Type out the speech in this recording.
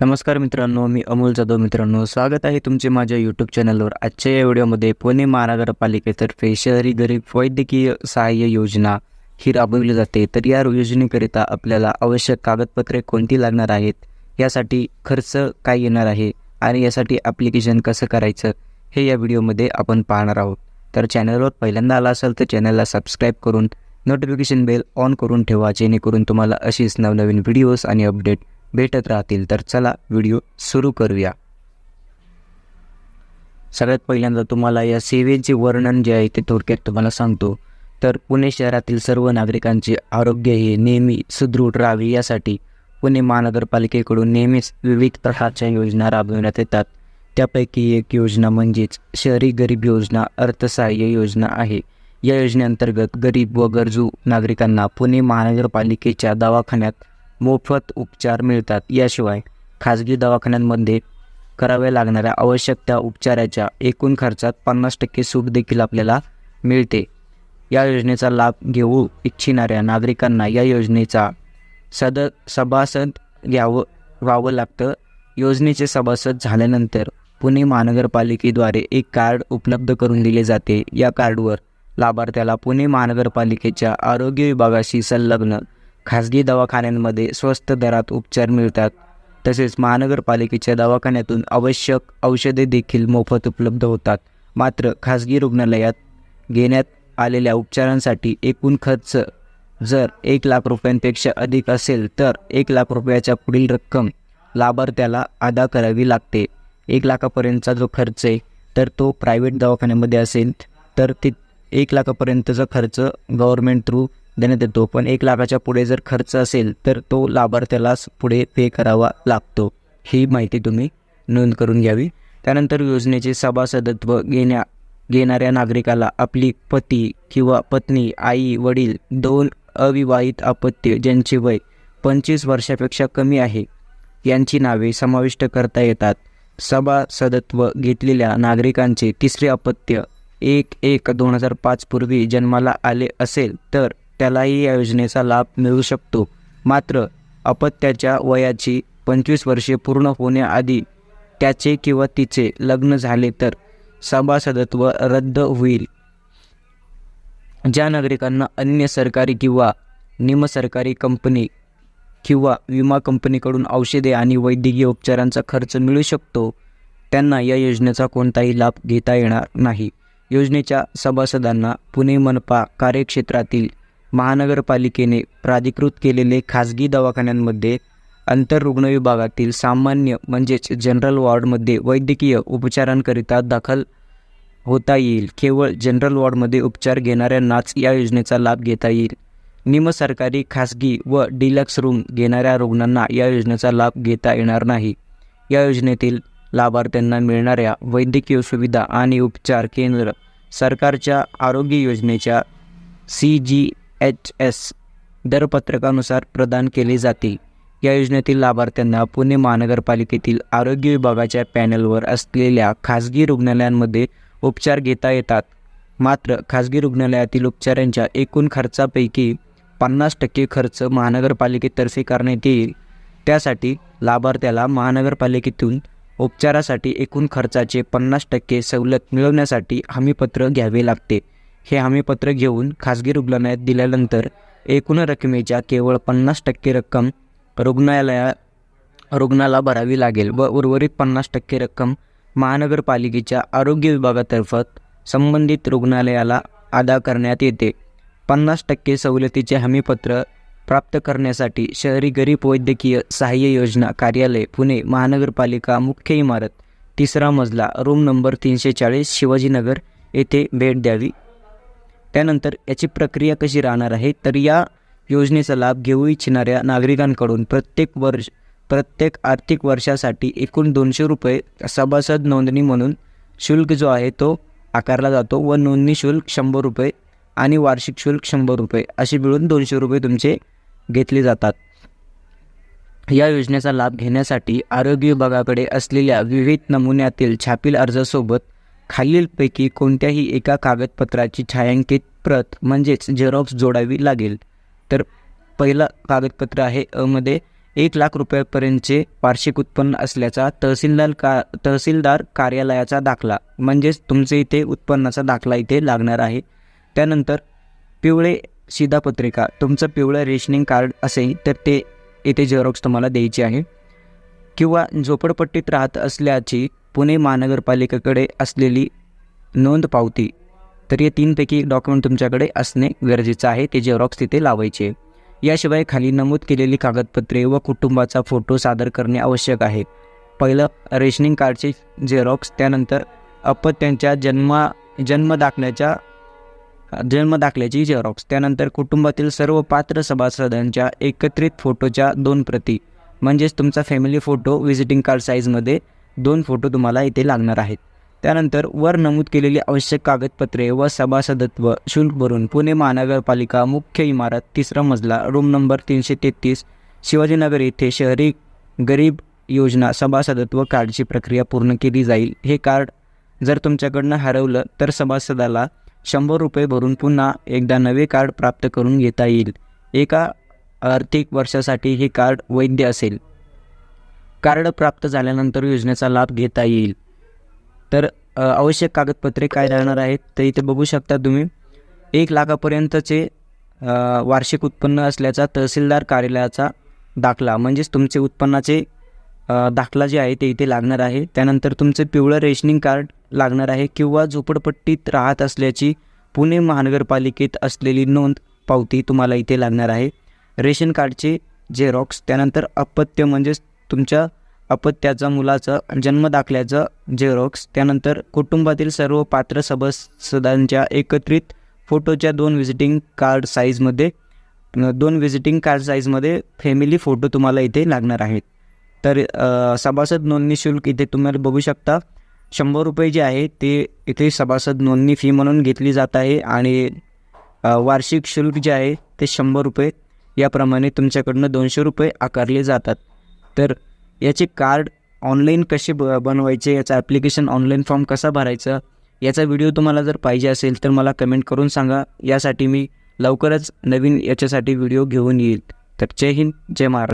नमस्कार मित्रांनो मी अमोल जाधव मित्रांनो. स्वागत आहे तुमचे माझ्या यूट्यूब चॅनलवर आजच्या या व्हिडिओमध्ये पुणे महानगरपालिकेतर्फे शहरी गरीब वैद्यकीय सहाय्य योजना ही राबवली जाते. तर या योजनेकरिता आपल्याला आवश्यक कागदपत्रे कोणती लागणार आहेत? यासाठी खर्च काय येणार आहे? आणि यासाठी ॲप्लिकेशन कसं करायचं? हे या व्हिडिओमध्ये आपण पाहणार आहोत. तर चॅनलवर पहिल्यांदा आला असेल तर चॅनलला सबस्क्राईब करून नोटिफिकेशन बेल ऑन करून ठेवा जेणेकरून तुम्हाला अशीच नवनवीन व्हिडिओज आणि अपडेट भेटत राहतील तर चला व्हिडिओ सुरू करूया. सगळ्यात पहिल्यांदा तुम्हाला या सेवेचे वर्णन जे आहे ते थोडक्यात तुम्हाला सांगतो. तर पुणे शहरातील सर्व नागरिकांचे आरोग्य हे नेहमी सुदृढ राहावे यासाठी पुणे महानगरपालिकेकडून नेहमीच विविध प्रकारच्या योजना राबविण्यात येतात. त्यापैकी एक योजना म्हणजेच शहरी गरीब योजना अर्थसहाय्य योजना आहे. या योजनेअंतर्गत गरीब व गरजू नागरिकांना पुणे महानगरपालिकेच्या दवाखान्यात मोफत उपचार मिळतात. याशिवाय खाजगी दवाखान्यांमध्ये कराव्या लागणाऱ्या आवश्यक त्या उपचाराच्या एकूण खर्चात पन्नास टक्के सूट देखील आपल्याला मिळते. या योजनेचा लाभ घेऊ इच्छिणाऱ्या नागरिकांना या योजनेचा सद सभासद घ्यावं व्हावं लागतं. योजनेचे सभासद झाल्यानंतर पुणे महानगरपालिकेद्वारे एक कार्ड उपलब्ध करून दिले जाते. या कार्डवर लाभार्थ्याला पुणे महानगरपालिकेच्या आरोग्य विभागाशी संलग्न खाजगी दवाखान्यांमध्ये स्वस्त दरात उपचार मिळतात. तसेच महानगरपालिकेच्या दवाखान्यातून आवश्यक औषधे देखील मोफत उपलब्ध होतात. मात्र खाजगी रुग्णालयात घेण्यात आलेल्या उपचारांसाठी एकूण खर्च जर एक लाख रुपयांपेक्षा अधिक असेल तर एक लाख रुपयाच्या पुढील रक्कम लाभार्थ्याला अदा करावी लागते. एक लाखापर्यंतचा जो खर्च आहे तर तो प्रायव्हेट दवाखान्यामध्ये असेल तर ते एक लाखापर्यंतचा खर्च गव्हर्मेंट थ्रू देण्यात येतो पण एक लाखाच्या पुढे जर खर्च असेल तर तो लाभार्थ्यालाच पुढे पे करावा लागतो. ही माहिती तुम्ही नोंद करून घ्यावी. त्यानंतर योजनेचे सभासदत्व घेण्या घेणाऱ्या नागरिकाला आपली पती किंवा पत्नी आई वडील दोन अविवाहित अपत्य ज्यांचे वय पंचवीस वर्षापेक्षा कमी आहे यांची नावे समाविष्ट करता येतात. सभासदत्व घेतलेल्या नागरिकांचे तिसरे अपत्य एक एक दोन हजार पाचपूर्वी जन्माला आले असेल तर त्यालाही या योजनेचा लाभ मिळू शकतो. मात्र अपत्याच्या वयाची पंचवीस वर्षे पूर्ण होण्याआधी त्याचे किंवा तिचे लग्न झाले तर सभासदत्व रद्द होईल. ज्या नागरिकांना अन्य सरकारी किंवा निमसरकारी कंपनी किंवा विमा कंपनीकडून औषधे आणि वैद्यकीय उपचारांचा खर्च मिळू शकतो त्यांना या योजनेचा कोणताही लाभ घेता येणार नाही. योजनेच्या सभासदांना पुणे मनपा कार्यक्षेत्रातील महानगरपालिकेने प्राधिकृत केलेले खाजगी दवाखान्यांमध्ये आंतररुग्ण विभागातील सामान्य म्हणजेच जनरल वॉर्डमध्ये वैद्यकीय उपचारांकरिता दाखल होता येईल. केवळ जनरल वॉर्डमध्ये उपचार घेणाऱ्यांनाच या योजनेचा लाभ घेता येईल. निमसरकारी खासगी व डिलक्स रूम घेणाऱ्या रुग्णांना या योजनेचा लाभ घेता येणार नाही. या योजनेतील लाभार्थ्यांना मिळणाऱ्या वैद्यकीय सुविधा आणि उपचार केंद्र सरकारच्या आरोग्य योजनेच्या सी जी एच एस दरपत्रकानुसार प्रदान केले जाते या योजनेतील लाभार्थ्यांना पुणे महानगरपालिकेतील आरोग्य विभागाच्या पॅनलवर असलेल्या खाजगी रुग्णालयांमध्ये उपचार घेता येतात. मात्र खाजगी रुग्णालयातील उपचारांच्या एकूण खर्चापैकी पन्नास टक्के खर्च महानगरपालिकेतर्फे करण्यात येईल. त्यासाठी लाभार्थ्याला महानगरपालिकेतून उपचारासाठी एकूण खर्चाचे पन्नास टक्के सवलत मिळवण्यासाठी हमीपत्र घ्यावे लागते. हे हमीपत्र घेऊन खाजगी रुग्णालयात दिल्यानंतर एकूण रकमेच्या केवळ पन्नास टक्के रक्कम रुग्णालया रुग्णाला भरावी लागेल व उर्वरित पन्नास टक्के रक्कम महानगरपालिकेच्या आरोग्य विभागातर्फत संबंधित रुग्णालयाला अदा करण्यात येते. पन्नास टक्के सवलतीचे हमीपत्र प्राप्त करण्यासाठी शहरी गरीब वैद्यकीय सहाय्य योजना कार्यालय पुणे महानगरपालिका मुख्य इमारत तिसरा मजला रूम नंबर तीनशे चाळीस शिवाजीनगर येथे भेट द्यावी. त्यानंतर याची प्रक्रिया कशी राहणार आहे तर या योजनेचा लाभ घेऊ इच्छिणाऱ्या नागरिकांकडून प्रत्येक वर्ष प्रत्येक आर्थिक वर्षासाठी एकूण दोनशे रुपये सभासद नोंदणी म्हणून शुल्क जो आहे तो आकारला जातो व नोंदणी शुल्क शंभर रुपये आणि वार्षिक शुल्क शंभर रुपये असे मिळून दोनशे रुपये तुमचे घेतले जातात. या योजनेचा लाभ घेण्यासाठी आरोग्य विभागाकडे असलेल्या विविध नमुन्यातील छापील अर्जासोबत खालीलपैकी कोणत्याही एका कागदपत्राची छायांकित प्रत म्हणजेच झेरॉक्स जोडावी लागेल. तर पहिलं कागदपत्र आहे अमध्ये एक लाख रुपयापर्यंतचे वार्षिक उत्पन्न असल्याचा तहसीलदार का तहसीलदार कार्यालयाचा दाखला म्हणजेच तुमचे इथे उत्पन्नाचा दाखला इथे लागणार आहे. त्यानंतर पिवळे शिधापत्रिका तुमचं पिवळं रेशनिंग कार्ड असेल तर ते इथे झेरॉक्स तुम्हाला द्यायची आहे. किंवा झोपडपट्टीत राहत असल्याची पुणे महानगरपालिकेकडे असलेली नोंद पावती. तर या तीनपैकी एक डॉक्युमेंट तुमच्याकडे असणे गरजेचं आहे ते झेरॉक्स तिथे लावायचे. याशिवाय खाली नमूद केलेली कागदपत्रे व कुटुंबाचा फोटो सादर करणे आवश्यक आहे. पहिलं रेशनिंग कार्डचे झेरॉक्स त्यानंतर अपत्यांच्या जन्मा जन्म दाखल्याच्या जन्म दाखल्याची झेरॉक्स त्यानंतर कुटुंबातील सर्व पात्र सभासदांच्या एकत्रित फोटोच्या दोन प्रती. म्हणजेच तुमचा फॅमिली फोटो व्हिजिटिंग कार्ड साईजमध्ये दोन फोटो तुम्हाला इथे लागणार आहेत. त्यानंतर वर नमूद केलेली आवश्यक कागदपत्रे व सभासदत्व शुल्क भरून पुणे महानगरपालिका मुख्य इमारत तिसरा मजला रूम नंबर तीनशे तेहतीस शिवाजीनगर येथे शहरी गरीब योजना सभासदत्व कार्डची प्रक्रिया पूर्ण केली जाईल. हे कार्ड जर तुमच्याकडनं हरवलं तर सभासदाला शंभर रुपये भरून पुन्हा एकदा नवे कार्ड प्राप्त करून घेता येईल. एका आर्थिक वर्षासाठी हे कार्ड वैध असेल. कार्ड प्राप्त झाल्यानंतर योजनेचा लाभ घेता येईल. तर आवश्यक कागदपत्रे काय राहणार आहेत तर इथे बघू शकता तुम्ही. एक लाखापर्यंतचे वार्षिक उत्पन्न असल्याचा तहसीलदार कार्यालयाचा दाखला म्हणजेच तुमचे उत्पन्नाचे दाखला जे आहे ते इथे लागणार आहे. त्यानंतर तुमचे पिवळं रेशनिंग कार्ड लागणार आहे किंवा झोपडपट्टीत राहत असल्याची पुणे महानगरपालिकेत असलेली नोंद पावती तुम्हाला इथे लागणार आहे. रेशन कार्डचे झेरॉक्स त्यानंतर अपत्य म्हणजेच तुमच्या अपत्याचा मुलाचं जन्मदाखल्याचं झेरॉक्स त्यानंतर कुटुंबातील सर्व पात्र सभासदांच्या एकत्रित फोटोच्या दोन व्हिजिटिंग कार्ड साईजमध्ये दोन व्हिजिटिंग कार्ड साईजमध्ये फॅमिली फोटो तुम्हाला इथे लागणार आहेत. तर सभासद नोंदणी शुल्क इथे तुम्हाला बघू शकता. शंभर रुपये जे आहे ते इथे सभासद नोंदणी फी म्हणून घेतली जात आहे आणि वार्षिक शुल्क जे आहे ते शंभर रुपये. याप्रमाणे तुमच्याकडनं दोनशे रुपये आकारले जातात. तर याचे कार्ड ऑनलाईन कसे ब बनवायचे? याचं ॲप्लिकेशन ऑनलाईन फॉर्म कसा भरायचा? याचा व्हिडिओ तुम्हाला जर पाहिजे असेल तर मला कमेंट करून सांगा. यासाठी मी लवकरच नवीन याच्यासाठी व्हिडिओ घेऊन येईल. तर जय हिंद जय महाराष्ट्र.